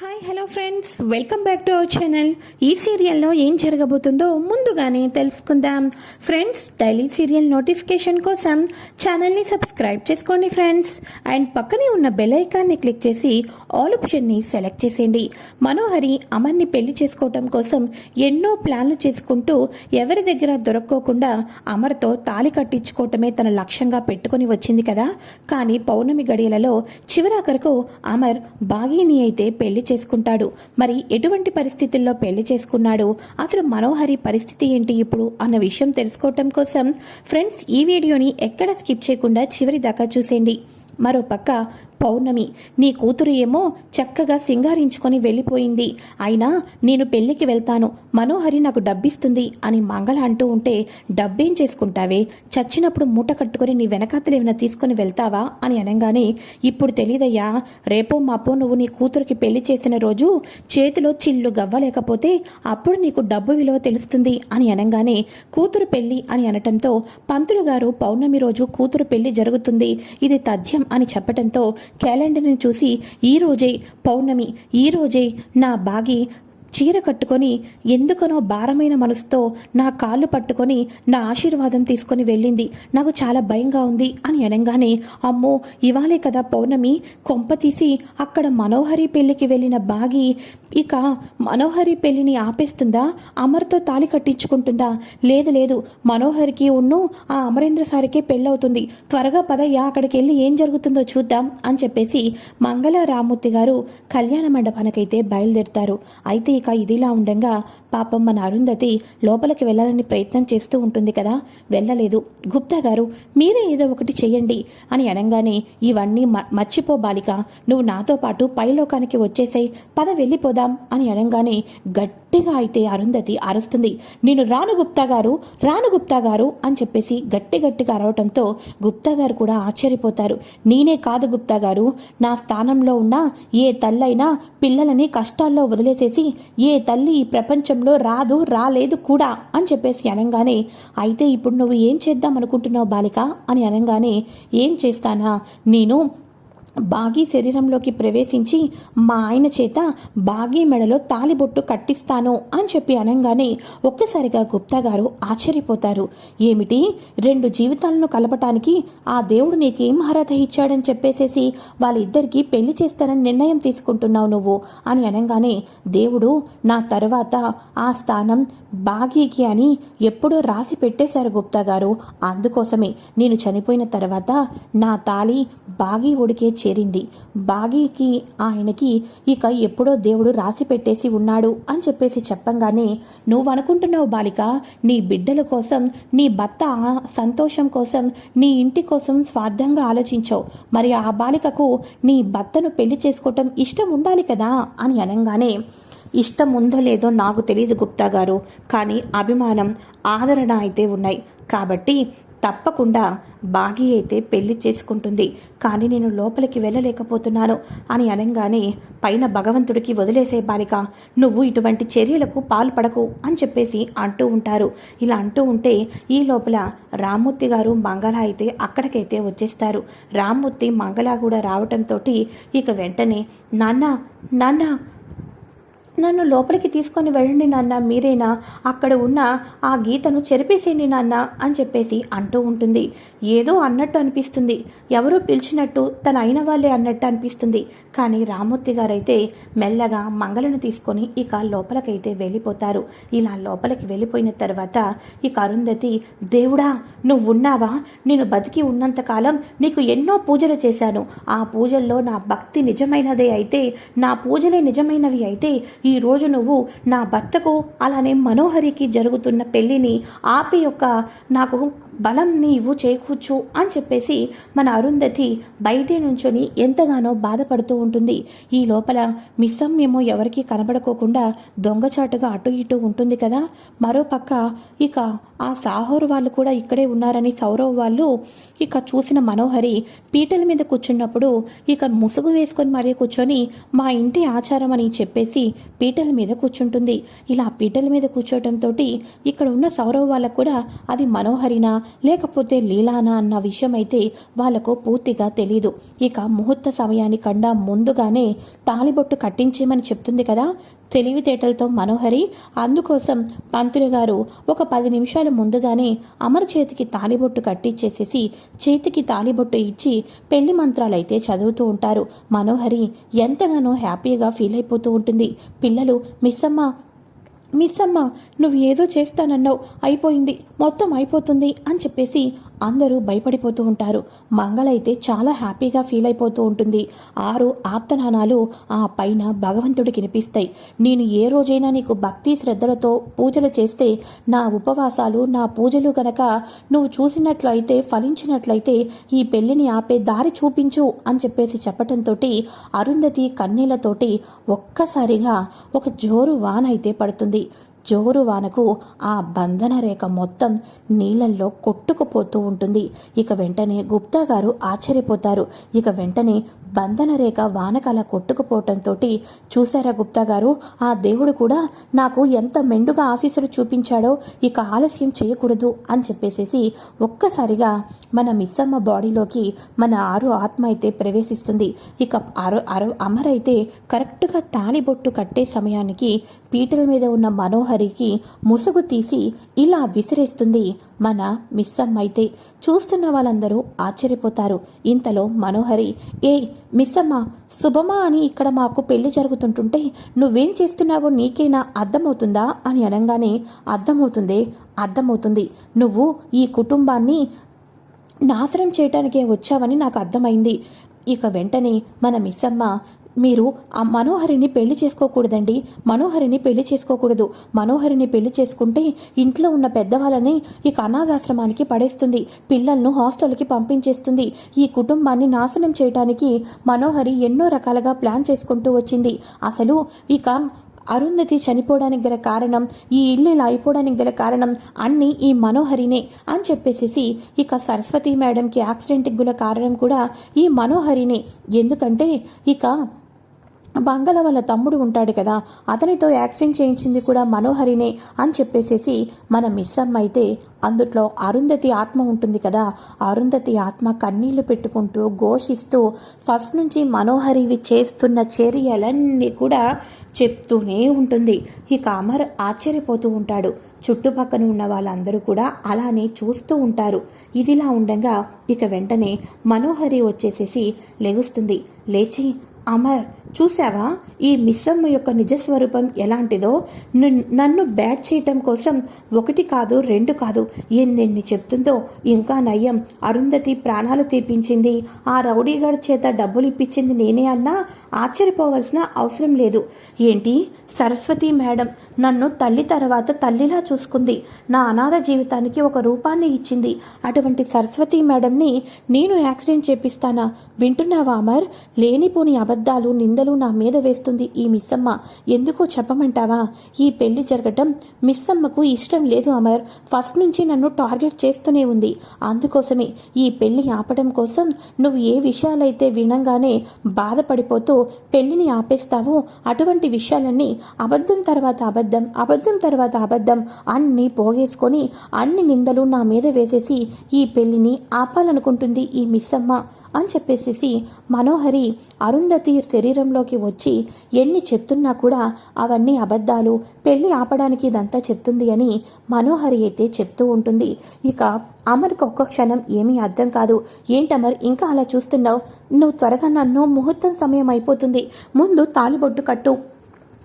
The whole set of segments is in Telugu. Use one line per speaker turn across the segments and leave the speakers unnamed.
Hi hello friends welcome back to our channel ఈ సీరియల్లో ఏం జరగబోతుందో ముందుగానే తెలుసుకుందాం. ఫ్రెండ్స్ డైలీ సీరియల్ నోటిఫికేషన్ కోసం ఛానల్ని సబ్స్క్రైబ్ చేసుకోండి ఫ్రెండ్స్ అండ్ పక్కనే ఉన్న బెల్ ఐకాన్ని క్లిక్ చేసి ఆల్ ఆప్షన్ని సెలెక్ట్ చేసేయండి. మనోహరి అమర్ని పెళ్ళి చేసుకోవటం కోసం ఎన్నో ప్లాన్లు చేసుకుంటూ ఎవరి దగ్గర దొరక్కోకుండా అమర్తో తాళి కట్టించుకోవటమే తన లక్ష్యంగా పెట్టుకొని వచ్చింది కదా. కానీ పౌర్ణమి గడియలలో చివరాఖరకు అమర్ బాగీని అయితే పెళ్ళి చేసుకుంటాడు. మరి ఎటువంటి పరిస్థితుల్లో పెళ్ళి చేసుకున్నాడు? అసలు మనోహరి పరిస్థితి ఏంటి ఇప్పుడు అన్న విషయం తెలుసుకోవటం కోసం ఫ్రెండ్స్ ఈ వీడియోని ఎక్కడ స్కిప్ చేయకుండా చివరి దాకా చూసేయండి. మరోపక్క పౌర్ణమి. నీ కూతురు ఏమో చక్కగా సింగారించుకొని వెళ్ళిపోయింది. అయినా నేను పెళ్ళికి వెళ్తాను. మనోహరి నాకు డబ్బిస్తుంది అని మంగళ అంటూ ఉంటే డబ్బేం చేసుకుంటావే? చచ్చినప్పుడు మూట కట్టుకొని నీ వెనకాతలు ఏమైనా తీసుకొని వెళ్తావా? అని అనగానే ఇప్పుడు తెలీదయ్యా. రేపో మాపో నువ్వు నీ కూతురికి పెళ్ళి చేసిన రోజు చేతిలో చిల్లు గవ్వలేకపోతే అప్పుడు నీకు డబ్బు విలువ తెలుస్తుంది అని అనగానే కూతురు పెళ్ళి అని అనటంతో పంతులు గారు పౌర్ణమి రోజు కూతురు పెళ్ళి జరుగుతుంది. ఇది తథ్యం అని చెప్పటంతో క్యాలెండర్ని చూసి ఈ రోజే పౌర్ణమి ఈ రోజే నా బాగి చీర కట్టుకొని ఎందుకనో భారమైన మనసుతో నా కాళ్ళు పట్టుకొని నా ఆశీర్వాదం తీసుకొని వెళ్ళింది. నాకు చాలా భయంగా ఉంది అని అనగానే అమ్మో ఇవాళే కదా పౌర్ణమి. కొంప తీసి అక్కడ మనోహరి పెళ్ళికి వెళ్ళిన బాగి ఇక మనోహరి పెళ్ళిని ఆపేస్తుందా? అమర్తో తాలి కట్టించుకుంటుందా? లేదు లేదు. మనోహరికి ఉన్ను ఆ అమరేంద్ర సారికే పెళ్ళవుతుంది. త్వరగా పదయ్యా అక్కడికి వెళ్ళి ఏం జరుగుతుందో చూద్దాం అని చెప్పేసి మంగళ రామ్మూర్తి గారు కళ్యాణ మండపానికైతే బయలుదేరుతారు. అయితే ఇక ఇదిలా ఉండగా పాపం మన అరుంధతి లోపలికి వెళ్ళాలని ప్రయత్నం చేస్తూ ఉంటుంది కదా. వెళ్ళలేదు. గుప్తా గారు మీరే ఏదో ఒకటి చెయ్యండి అని అనగానే ఇవన్నీ మ- మర్చిపో బాలిక నువ్వు నాతో పాటు పైలోకానికి వచ్చేసాయి పద వెళ్ళిపోదాం అని అనగానే గట్టి గట్టిగా అయితే అరుంధతి అరుస్తుంది. నేను రాను గుప్తా గారు రాను గుప్తా గారు అని చెప్పేసి గట్టి గట్టిగా అరవటంతో గుప్తా గారు కూడా ఆశ్చర్యపోతారు. నేనే కాదు గుప్తా గారు. నా స్థానంలో ఉన్న ఏ తల్లైనా పిల్లలని కష్టాల్లో వదిలేసేసి ఏ తల్లి ఈ ప్రపంచంలో రాదు రాలేదు కూడా అని చెప్పేసి అనగానే అయితే ఇప్పుడు నువ్వు ఏం చేద్దాం అనుకుంటున్నావు బాలిక? అని అనగానే ఏం చేస్తానా? నేను బాగీ శరీరంలోకి ప్రవేశించి మా ఆయన చేత బాగీ మెడలో తాలిబొట్టు కట్టిస్తాను అని చెప్పి అనగానే ఒక్కసారిగా గుప్తా గారు ఆశ్చర్యపోతారు. ఏమిటి? రెండు జీవితాలను కలపటానికి ఆ దేవుడు నీకేం అర్హత ఇచ్చాడని చెప్పేసేసి వాళ్ళిద్దరికీ పెళ్ళి చేస్తానని నిర్ణయం తీసుకుంటున్నావు నువ్వు అని అనగానే దేవుడు నా తర్వాత ఆ స్థానం బాగీకి అని ఎప్పుడో రాసి పెట్టేశారు గుప్తా గారు. అందుకోసమే నేను చనిపోయిన తర్వాత నా తాళి బాగీ ఒడికే చేరింది. బాగీకి ఆయనకి ఇక ఎప్పుడో దేవుడు రాసి పెట్టేసి ఉన్నాడు అని చెప్పేసి చెప్పంగానే నువ్వు అనుకుంటున్నావు బాలిక నీ బిడ్డల కోసం నీ భర్త సంతోషం కోసం నీ ఇంటి కోసం స్వార్థంగా ఆలోచించావు. మరి ఆ బాలికకు నీ భర్తను పెళ్ళి చేసుకోవటం ఇష్టం ఉండాలి కదా? అని అనగానే ఇష్టం ఉందో లేదో నాకు తెలియదు గుప్తా గారు కానీ అభిమానం ఆదరణ అయితే ఉన్నాయి. కాబట్టి తప్పకుండా బాగి అయితే పెళ్ళి చేసుకుంటుంది. కానీ నేను లోపలికి వెళ్ళలేకపోతున్నాను అని అనగానే పైన భగవంతుడికి వదిలేసే బాలిక నువ్వు ఇటువంటి చర్యలకు పాల్పడకు అని చెప్పేసి అంటూ ఉంటారు. ఇలా అంటూ ఉంటే ఈ లోపల రామ్మూర్తి గారు మంగళ అయితే అక్కడికైతే వచ్చేస్తారు. రామ్మూర్తి మంగళ కూడా రావటంతో ఇక వెంటనే నాన్న నాన్న నన్ను లోపలికి తీసుకొని వెళ్ళండి నాన్న మీరేనా? అక్కడ ఉన్న ఆ గీతను చెరిపేసేయండి నాన్న అని చెప్పేసి అంటూ ఉంటుంది. ఏదో అన్నట్టు అనిపిస్తుంది. ఎవరో పిలిచినట్టు తన అయిన వాళ్ళే అన్నట్టు అనిపిస్తుంది. కానీ రామూర్తి గారైతే మెల్లగా మంగళను తీసుకొని ఇక లోపలికైతే వెళ్ళిపోతారు. ఇలా లోపలికి వెళ్ళిపోయిన తర్వాత ఇక అరుంధతి దేవుడా నువ్వు ఉన్నావా నేను బతికి ఉన్నంతకాలం నీకు ఎన్నో పూజలు చేశాను. ఆ పూజల్లో నా భక్తి నిజమైనదే అయితే నా పూజలే నిజమైనవి అయితే ఈ రోజు నువ్వు నా భర్తకు అలానే మనోహరికి జరుగుతున్న పెళ్ళిని ఆపి యొక్క నాకు బలం నీవు చేకూర్చు అని చెప్పేసి మన అరుంధతి బయటే నుంచొని ఎంతగానో బాధపడుతూ ఉంటుంది. ఈ లోపల మిస్సమ్మేమో ఎవరికీ కనబడుకోకుండా దొంగచాటుగా అటు ఇటు ఉంటుంది కదా. మరోపక్క ఇక ఆ సాహోరు వాళ్ళు కూడా ఇక్కడే ఉన్నారని సౌరవ్ వాళ్ళు ఇక చూసిన మనోహరి పీటల మీద కూర్చున్నప్పుడు ఇక ముసుగు వేసుకొని మరీ కూర్చొని మా ఇంటి ఆచారం అని చెప్పేసి పీటల మీద కూర్చుంటుంది. ఇలా పీటల మీద కూర్చోవటంతో ఇక్కడ ఉన్న సౌరవ్ వాళ్ళకు కూడా అది మనోహరినా లేకపోతే లీలానా అన్న విషయం అయితే వాళ్ళకు పూర్తిగా తెలీదు. ఇక ముహూర్త సమయానికన్నా ముందుగానే తాళిబొట్టు కట్టించేమని చెప్తుంది కదా తెలివితేటలతో మనోహరి. అందుకోసం పంతులు గారు ఒక పది నిమిషాలు ముందుగానే అమర చేతికి తాలిబొట్టు కట్టించేసేసి చేతికి తాలిబొట్టు ఇచ్చి పెళ్ళి మంత్రాలైతే చదువుతూ ఉంటారు. మనోహరి ఎంతగానో హ్యాపీగా ఫీల్ అయిపోతూ ఉంటుంది. పిల్లలు మిస్సమ్మ మిస్సమ్మ నువ్వు ఏదో చేస్తానన్నావు అయిపోయింది. మొత్తం అయిపోతుంది అని చెప్పేసి అందరూ భయపడిపోతూ ఉంటారు. మంగలైతే చాలా హ్యాపీగా ఫీల్ అయిపోతూ ఉంటుంది. ఆరు ఆప్తనానాలు ఆ పైన భగవంతుడి వినిపిస్తాయి. నేను ఏ రోజైనా నీకు భక్తి శ్రద్ధలతో పూజలు చేస్తే నా ఉపవాసాలు నా పూజలు గనక నువ్వు చూసినట్లయితే ఫలించినట్లయితే ఈ పెళ్ళిని ఆపే దారి చూపించు అని చెప్పేసి చెప్పటంతో అరుంధతి కన్నీళ్ళతోటి ఒక్కసారిగా ఒక జోరు వాన అయితే పడుతుంది. జోరు వానకు ఆ బంధన రేఖ మొత్తం నీళ్ళల్లో కొట్టుకుపోతూ ఉంటుంది. ఇక వెంటనే గుప్తా గారు ఆశ్చర్యపోతారు. ఇక వెంటనే బంధన రేఖ వానకల కొట్టుకుపోవటంతో చూశారా గుప్తా గారు? ఆ దేవుడు కూడా నాకు ఎంత మెండుగా ఆశీస్సులు చూపించాడో ఇక ఆలస్యం చేయకూడదు అని చెప్పేసేసి ఒక్కసారిగా మన మిస్సమ్మ బాడీలోకి మన ఆరు ఆత్మ అయితే ప్రవేశిస్తుంది. ఇక అరు అరు అమరైతే కరెక్ట్గా తాళిబొట్టు కట్టే సమయానికి పీటల మీద ఉన్న మనోహరికి ముసుగు తీసి ఇలా విసిరేస్తుంది మన మిస్సమ్మ అయితే చూస్తున్న వాళ్ళందరూ ఆశ్చర్యపోతారు. ఇంతలో మనోహరి ఏ మిస్సమ్మ శుభమా అని ఇక్కడ మాకు పెళ్ళి జరుగుతుంటుంటే నువ్వేం చేస్తున్నావో నీకేనా అర్థమవుతుందా? అని అనగానే అర్థమవుతుందే అర్థమవుతుంది. నువ్వు ఈ కుటుంబాన్ని నాశనం చేయటానికే వచ్చావని నాకు అర్థమైంది. ఇక వెంటనే మన మిస్సమ్మ మీరు ఆ మనోహరిని పెళ్ళి చేసుకోకూడదండి. మనోహరిని పెళ్ళి చేసుకోకూడదు. మనోహరిని పెళ్ళి చేసుకుంటే ఇంట్లో ఉన్న పెద్దవాళ్ళని ఇక అనాథాశ్రమానికి పడేస్తుంది. పిల్లలను హాస్టల్కి పంపించేస్తుంది. ఈ కుటుంబాన్ని నాశనం చేయటానికి మనోహరి ఎన్నో రకాలుగా ప్లాన్ చేసుకుంటూ వచ్చింది. అసలు ఇక అరుంధతి చనిపోవడానికి గల కారణం ఈ ఇల్లు ఇలా అయిపోవడానికి గల కారణం అన్నీ ఈ మనోహరినే అని చెప్పేసేసి ఇక సరస్వతి మేడంకి యాక్సిడెంట్కి గల కారణం కూడా ఈ మనోహరినే. ఎందుకంటే ఇక బంగళ వాళ్ళ తమ్ముడు ఉంటాడు కదా అతనితో యాక్సిడెంట్ చేయించింది కూడా మనోహరినే అని చెప్పేసేసి మన మిస్ అయితే అందుట్లో అరుంధతి ఆత్మ ఉంటుంది కదా అరుంధతి ఆత్మ కన్నీళ్ళు పెట్టుకుంటూ ఘోషిస్తూ ఫస్ట్ నుంచి మనోహరివి చేస్తున్న చర్యలన్నీ కూడా చెప్తూనే ఉంటుంది. ఇక అమర్ ఆశ్చర్యపోతూ ఉంటాడు. చుట్టుపక్కన ఉన్న వాళ్ళందరూ కూడా అలానే చూస్తూ ఉంటారు. ఇదిలా ఉండగా ఇక వెంటనే మనోహరి వచ్చేసేసి లెగుస్తుంది. లేచి అమర్ చూసావా ఈ మిస్సమ్మ యొక్క నిజస్వరూపం ఎలాంటిదో? నన్ను బ్యాట్ చేయటం కోసం ఒకటి కాదు రెండు కాదు. ఎన్నెన్ని చెప్తుందో ఇంకా నయ్యం. అరుంధతి ప్రాణాలు తీపించింది ఆ రౌడీగాడి చేత డబ్బులు ఇప్పించింది నేనే అన్నా ఆశ్చర్యపోవలసిన అవసరం లేదు. ఏంటి? సరస్వతి మేడం నన్ను తల్లి తర్వాత తల్లిలా చూసుకుంది. నా అనాథ జీవితానికి ఒక రూపాన్ని ఇచ్చింది. అటువంటి సరస్వతి మేడంని నేను యాక్సిడెంట్ చేపిస్తానా? వింటున్నావా అమర్? లేనిపోని అబద్ధాలు నిందలు నా మీద వేస్తుంది ఈ మిస్సమ్మ. ఎందుకో చెప్పమంటావా? ఈ పెళ్ళి జరగటం మిస్సమ్మకు ఇష్టం లేదు అమర్. ఫస్ట్ నుంచి నన్ను టార్గెట్ చేస్తూనే ఉంది. అందుకోసమే ఈ పెళ్ళి ఆపడం కోసం నువ్వు ఏ విషయాలైతే వినంగానే బాధపడిపోతూ పెళ్ళిని ఆపేస్తావో అటువంటి విషయాలన్నీ అబద్ధం తర్వాత అబద్ధం అబద్ధం తర్వాత అబద్ధం అన్ని పోగేసుకొని అన్ని నిందలు నా మీద వేసేసి ఈ పెళ్ళిని ఆపాలనుకుంటుంది ఈ మిస్సమ్మ అని చెప్పేసేసి మనోహరి అరుంధతి శరీరంలోకి వచ్చి ఎన్ని చెప్తున్నా కూడా అవన్నీ అబద్ధాలు పెళ్ళి ఆపడానికి ఇదంతా చెప్తుంది అని మనోహరి అయితే చెప్తూ ఉంటుంది. ఇక అమర్కి ఒక్క క్షణం ఏమీ అర్థం కాదు. ఏంటమర్ ఇంకా అలా చూస్తున్నావు? నువ్వు త్వరగా నన్ను ముహూర్తం సమయం అయిపోతుంది. ముందు తాలిబొట్టు కట్టు.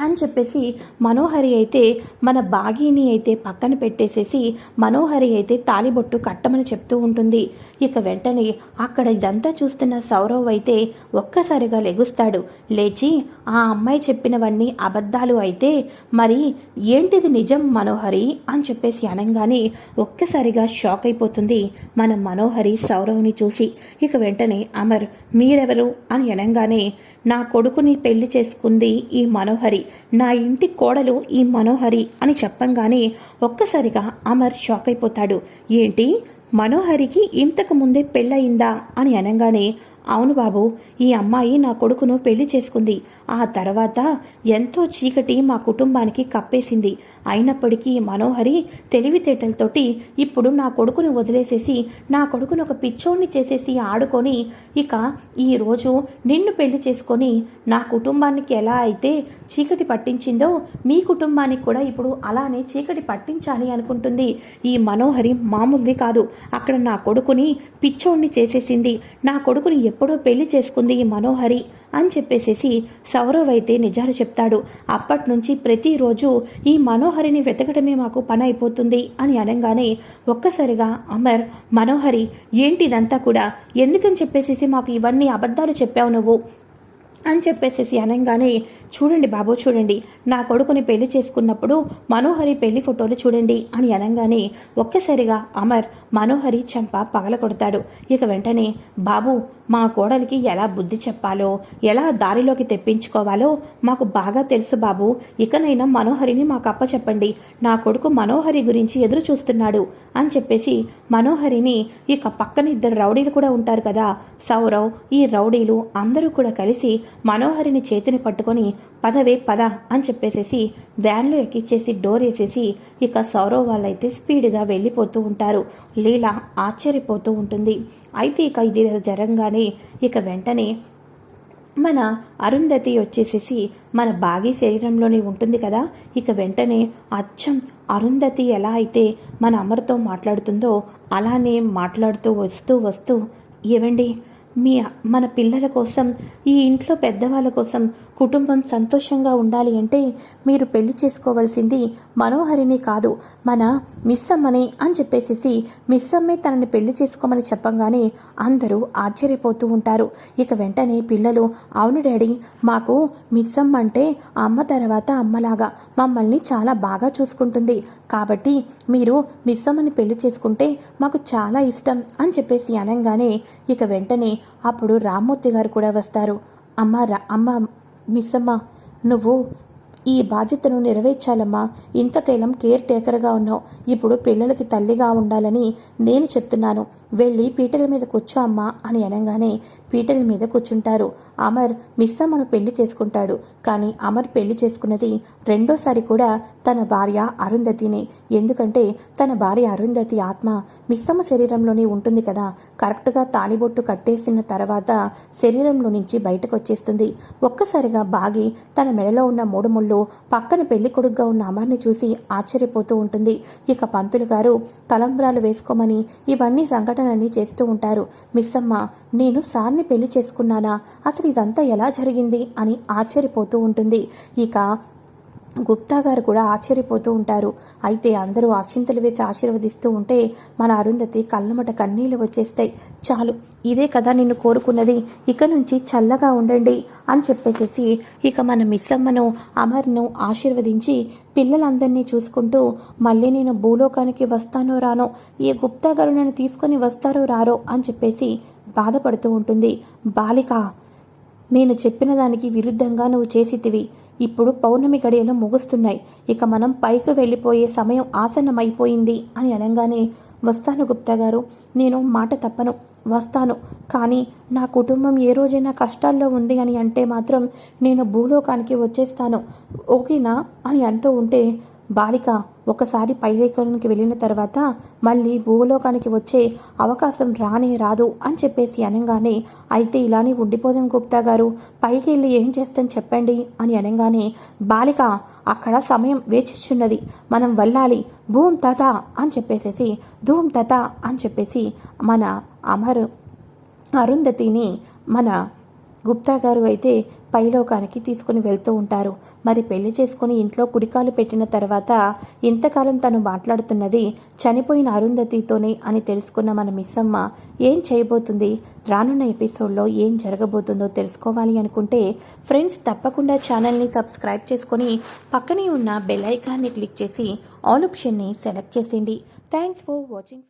అని చెప్పేసి మనోహరి అయితే మన బాగీని అయితే పక్కన పెట్టేసేసి మనోహరి అయితే తాలిబొట్టు కట్టమని చెప్తూ ఉంటుంది. ఇక వెంటనే అక్కడ ఇదంతా చూస్తున్న సౌరవ్ అయితే ఒక్కసారిగా లెగుస్తాడు. లేచి ఆ అమ్మాయి చెప్పినవన్నీ అబద్ధాలు అయితే? మరి ఏంటిది నిజం మనోహరి? అని చెప్పేసి అనగానే ఒక్కసారిగా షాక్ అయిపోతుంది మన మనోహరి సౌరవ్ని చూసి. ఇక వెంటనే అమర్ మీరెవరు? అని అనగానే నా కొడుకుని పెళ్ళి చేసుకుంది ఈ మనోహరి. నా ఇంటి కోడలు ఈ మనోహరి అని చెప్పంగానే ఒక్కసారిగా అమర్ షాక్ అయిపోతాడు. ఏంటి? మనోహరికి ఇంతకు ముందే పెళ్ళయిందా అని అనగానే అవును బాబు ఈ అమ్మాయి నా కొడుకును పెళ్ళి చేసుకుంది. ఆ తర్వాత ఎంతో చీకటి మా కుటుంబానికి కప్పేసింది. అయినప్పటికీ మనోహరి తెలివితేటలతోటి ఇప్పుడు నా కొడుకుని వదిలేసేసి నా కొడుకుని ఒక పిచ్చోడిని చేసేసి ఆడుకొని ఇక ఈరోజు నిన్ను పెళ్ళి చేసుకొని నా కుటుంబానికి ఎలా అయితే చీకటి పట్టించిందో మీ కుటుంబానికి కూడా ఇప్పుడు అలానే చీకటి పట్టించాలి అనుకుంటుంది. ఈ మనోహరి మామూలుది కాదు. అక్కడ నా కొడుకుని పిచ్చోడిని చేసేసింది. నా కొడుకుని ఎప్పుడో పెళ్ళి చేసుకుంది ఈ మనోహరి. అని చెప్పేసేసి సౌరవ్ అయితే నిజాలు చెప్తాడు. అప్పటి నుంచి ప్రతిరోజు ఈ మనోహరిని వెతకడమే మాకు పని అయిపోతుంది అని అనగానే ఒక్కసారిగా అమర్ మనోహరి ఏంటిదంతా కూడా? ఎందుకని చెప్పేసేసి మాకు ఇవన్నీ అబద్ధాలు చెప్పావు నువ్వు? అని చెప్పేసేసి అనగానే చూడండి బాబు చూడండి. నా కొడుకుని పెళ్ళి చేసుకున్నప్పుడు మనోహరి పెళ్ళి ఫోటోలు చూడండి అని అనగానే ఒక్కసారిగా అమర్ మనోహరి చంప పగల కొడతాడు. ఇక వెంటనే బాబు మా కోడలికి ఎలా బుద్ధి చెప్పాలో ఎలా దారిలోకి తెప్పించుకోవాలో మాకు బాగా తెలుసు బాబు. ఇకనైనా మనోహరిని మాకు అప్పచెప్పండి. నా కొడుకు మనోహరి గురించి ఎదురు చూస్తున్నాడు అని చెప్పేసి మనోహరిని ఇక పక్కన ఇద్దరు రౌడీలు కూడా ఉంటారు కదా. సౌరవ్ ఈ రౌడీలు అందరూ కూడా కలిసి మనోహరిని చేతిని పట్టుకొని పదవే పద అని చెప్పేసేసి వ్యాన్లో ఎక్కిచ్చేసి డోర్ వేసేసి ఇక సౌరవ్ వాళ్ళైతే స్పీడ్గా వెళ్ళిపోతూ ఉంటారు. లీల ఆశ్చర్యపోతూ ఉంటుంది. అయితే ఇక ఇది జరంగానే ఇక వెంటనే మన అరుంధతి వచ్చేసేసి మన బాగి శరీరంలోనే ఉంటుంది కదా. ఇక వెంటనే అచ్చం అరుంధతి ఎలా అయితే మన అమర్తో మాట్లాడుతుందో అలానే మాట్లాడుతూ వస్తూ వస్తూ ఏవండి? మీ మన పిల్లల కోసం ఈ ఇంట్లో పెద్దవాళ్ళ కోసం కుటుంబం సంతోషంగా ఉండాలి అంటే మీరు పెళ్ళి చేసుకోవాల్సింది మనోహరిని కాదు మన మిస్సమ్మని అని చెప్పేసేసి మిస్సమ్మే తనని పెళ్ళి చేసుకోమని చెప్పంగానే అందరూ ఆశ్చర్యపోతూ ఉంటారు. ఇక వెంటనే పిల్లలు అవును డాడీ మాకు మిస్సమ్మ అంటే అమ్మ తర్వాత అమ్మలాగా మమ్మల్ని చాలా బాగా చూసుకుంటుంది. కాబట్టి మీరు మిస్సమ్మని పెళ్ళి చేసుకుంటే మాకు చాలా ఇష్టం అని చెప్పేసి అనగానే ఇక వెంటనే అప్పుడు రామ్మూర్తి గారు కూడా వస్తారు. అమ్మ రా అమ్మ మిస్సమ్మ నువ్వు ఈ బాధ్యతను నెరవేర్చాలమ్మా. ఇంతకాలం కేర్ టేకర్గా ఉన్నావు. ఇప్పుడు పిల్లలకి తల్లిగా ఉండాలని నేను చెప్తున్నాను. వెళ్ళి పీటల మీద కూర్చో అమ్మా అని అనగానే పీటల మీద కూర్చుంటారు. అమర్ మిస్సమ్మను పెళ్ళి చేసుకుంటాడు. కానీ అమర్ పెళ్ళి చేసుకున్నది రెండోసారి కూడా తన భార్య అరుంధతిని. ఎందుకంటే తన భార్య అరుంధతి ఆత్మ మిస్సమ్మ శరీరంలోనే ఉంటుంది కదా. కరెక్ట్గా తాలిబొట్టు కట్టేసిన తర్వాత శరీరంలో నుంచి బయటకు వచ్చేస్తుంది ఒక్కసారిగా బాగి తన మెడలో ఉన్న మూడు ముళ్ళు పక్కన పెళ్ళి కొడుగ్గా ఉన్న అమర్ని చూసి ఆశ్చర్యపోతూ ఉంటుంది. ఇక పంతులు గారు తలంబ్రాలు వేసుకోమని ఇవన్నీ సంఘటనని చేస్తూ ఉంటారు. మిస్సమ్మ నేను సార్ని పెళ్ళి చేసుకున్నానా? అసలు ఇదంతా ఎలా జరిగింది? అని ఆశ్చర్యపోతూ ఉంటుంది. ఇక గుప్తా గారు కూడా ఆశ్చర్యపోతూ ఉంటారు. అయితే అందరూ అక్షింతలు వేసి ఆశీర్వదిస్తూ ఉంటే మన అరుంధతి కళ్ళమట కన్నీళ్ళు వచ్చేస్తాయి. చాలు ఇదే కదా నిన్ను కోరుకున్నది. ఇక నుంచి చల్లగా ఉండండి అని చెప్పేసేసి ఇక మన మిస్సమ్మను అమర్ను ఆశీర్వదించి పిల్లలందరినీ చూసుకుంటూ మళ్ళీ నేను భూలోకానికి వస్తానో రానో ఈ గుప్తా గారు నన్ను తీసుకొని వస్తారో రారో అని చెప్పేసి బాధపడుతూ ఉంటుంది. బాలిక నేను చెప్పిన దానికి విరుద్ధంగా నువ్వు చేసితివి. ఇప్పుడు పౌర్ణమి గడియలు ముగుస్తున్నాయి. ఇక మనం పైకి వెళ్ళిపోయే సమయం ఆసన్నమైపోయింది అని అనగానే వస్తాను గుప్తా గారు. నేను మాట తప్పను. వస్తాను. కానీ నా కుటుంబం ఏ రోజైనా కష్టాల్లో ఉంది అని అంటే మాత్రం నేను భూలోకానికి వచ్చేస్తాను. ఓకేనా? అని అంటూ ఉంటే బాలిక ఒకసారి పైలోకానికి వెళ్ళిన తర్వాత మళ్ళీ భూలోకానికి వచ్చే అవకాశం రానే రాదు అని చెప్పేసి అనగానే అయితే ఇలానే ఉండిపోదాం గుప్తా గారు. పైకి వెళ్ళి ఏం చేస్తాం చెప్పండి అని అనగానే బాలిక అక్కడ సమయం వేచిచున్నది మనం వెళ్ళాలి. భూమ్ తత అని చెప్పేసేసి ధూమ్ తత అని చెప్పేసి మన అమర్ అరుంధతిని మన గుప్తా గారు అయితే పైలోకానికి తీసుకుని వెళ్తూ ఉంటారు. మరి పెళ్ళి చేసుకుని ఇంట్లో కుడికాలు పెట్టిన తర్వాత ఇంతకాలం తను మాట్లాడుతున్నది చనిపోయిన అరుంధతితోనే అని తెలుసుకున్న మన మిస్సమ్మ ఏం చేయబోతుంది? రానున్న ఎపిసోడ్లో ఏం జరగబోతుందో తెలుసుకోవాలి అనుకుంటే ఫ్రెండ్స్ తప్పకుండా ఛానల్ని సబ్స్క్రైబ్ చేసుకొని పక్కనే ఉన్న బెల్ ఐకాన్ని క్లిక్ చేసి ఆల్ ఆప్షన్ని సెలెక్ట్ చేసేయండి. Thanks for watching.